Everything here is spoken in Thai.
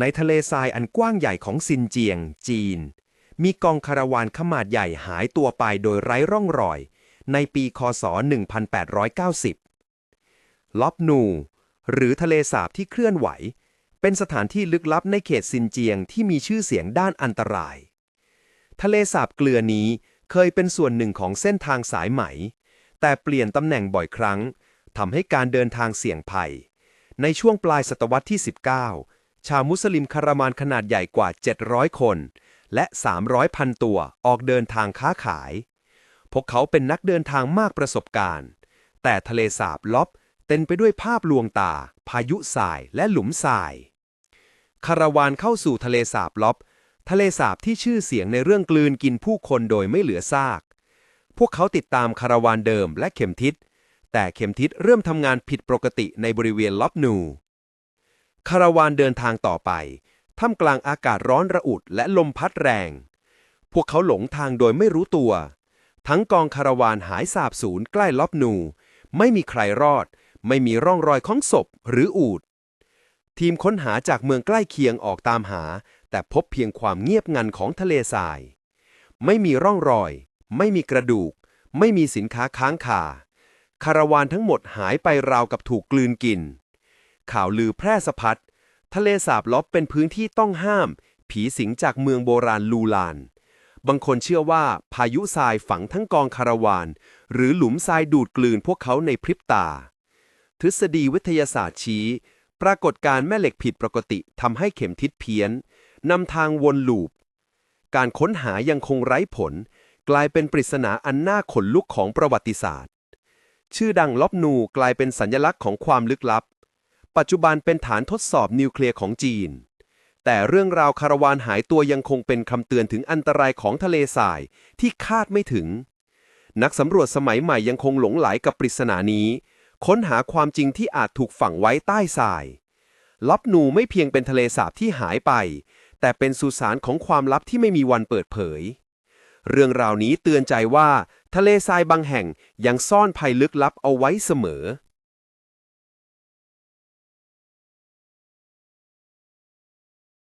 ในทะเลทรายอันกว้างใหญ่ของซินเจียง จีน มีกองคาราวานขมาดใหญ่หายตัวไปโดยไร้ร่องรอย ในปีคศ 1890 ล็อบนู หรือทะเลสาบที่เคลื่อนไหว เป็นสถานที่ลึกลับในเขตซินเจียงที่มีชื่อเสียงด้านอันตราย ทะเลสาบเกลือนี้เคยเป็นส่วนหนึ่งของเส้นทางสายไหม แต่เปลี่ยนตำแหน่งบ่อยครั้งทำให้การเดินทางเสี่ยงภัย ในช่วงปลายศตวรรษที่ 19 ชาวมุสลิมคารามานขนาดใหญ่กว่า 700 คน และ 300พันตัวออกเดินทางค้าขาย พวกเขาเป็นนักเดินทางมากประสบการณ์ แต่ทะเลสาบล็อบเต็มไปด้วยภาพลวงตา พายุทรายและหลุมทราย คาราวานเข้าสู่ทะเลสาบล็อบทะเลสาบที่ชื่อเสียงในเรื่องกลืนกินผู้คนโดยไม่เหลือซาก พวกเขาติดตามคาราวานเดิมและเข็มทิศ แต่เข็มทิศเริ่มทำงานผิดปกติในบริเวณล็อบนู คาราวานเดินทางต่อไป ท่ามกลางอากาศร้อนระอุและลมพัดแรง พวกเขาหลงทางโดยไม่รู้ตัว ทั้งกองคาราวานหายสาบสูญใกล้ลอบนู ไม่มีใครรอด ไม่มีร่องรอยของศพหรืออูด ทีมค้นหาจากเมืองใกล้เคียงออกตามหา แต่พบเพียงความเงียบงันของทะเลทราย ไม่มีร่องรอย ไม่มีกระดูก ไม่มีสินค้าค้างคาคาราวานทั้งหมดหายไปราวกับถูกกลืนกิน ข่าวลือแพร่สะพัด ทะเลสาบล็อบเป็นพื้นที่ต้องห้าม ผีสิงจากเมืองโบราณลูลาน บางคนเชื่อว่าพายุทรายฝังทั้งกองคาราวาน หรือหลุมทรายดูดกลืนพวกเขาในพริบตา ทฤษฎีวิทยาศาสตร์ชี้ ปรากฏการณ์แม่เหล็กผิดปกติทำให้เข็มทิศเพี้ยนนำทางวนลูป การค้นหายังคงไร้ผล กลายเป็นปริศนาอันน่าขนลุกของประวัติศาสตร์ ชื่อดังล็อบนูกลายเป็นสัญลักษณ์ของความลึกลับ ปัจจุบันเป็นฐานทดสอบนิวเคลียร์ของจีน แต่เรื่องราวคาราวานหายตัวยังคงเป็นคำเตือนถึงอันตรายของทะเลทรายที่คาดไม่ถึง นักสำรวจสมัยใหม่ยังคงหลงไหลกับปริศนานี้ ค้นหาความจริงที่อาจถูกฝังไว้ใต้ทรายล็อบนูไม่เพียงเป็นทะเลสาบที่หายไป แต่เป็นสุสานของความลับที่ไม่มีวันเปิดเผย เรื่องราวนี้เตือนใจว่า ทะเลทรายบางแห่งยังซ่อนภัยลึกลับเอาไว้เสมอ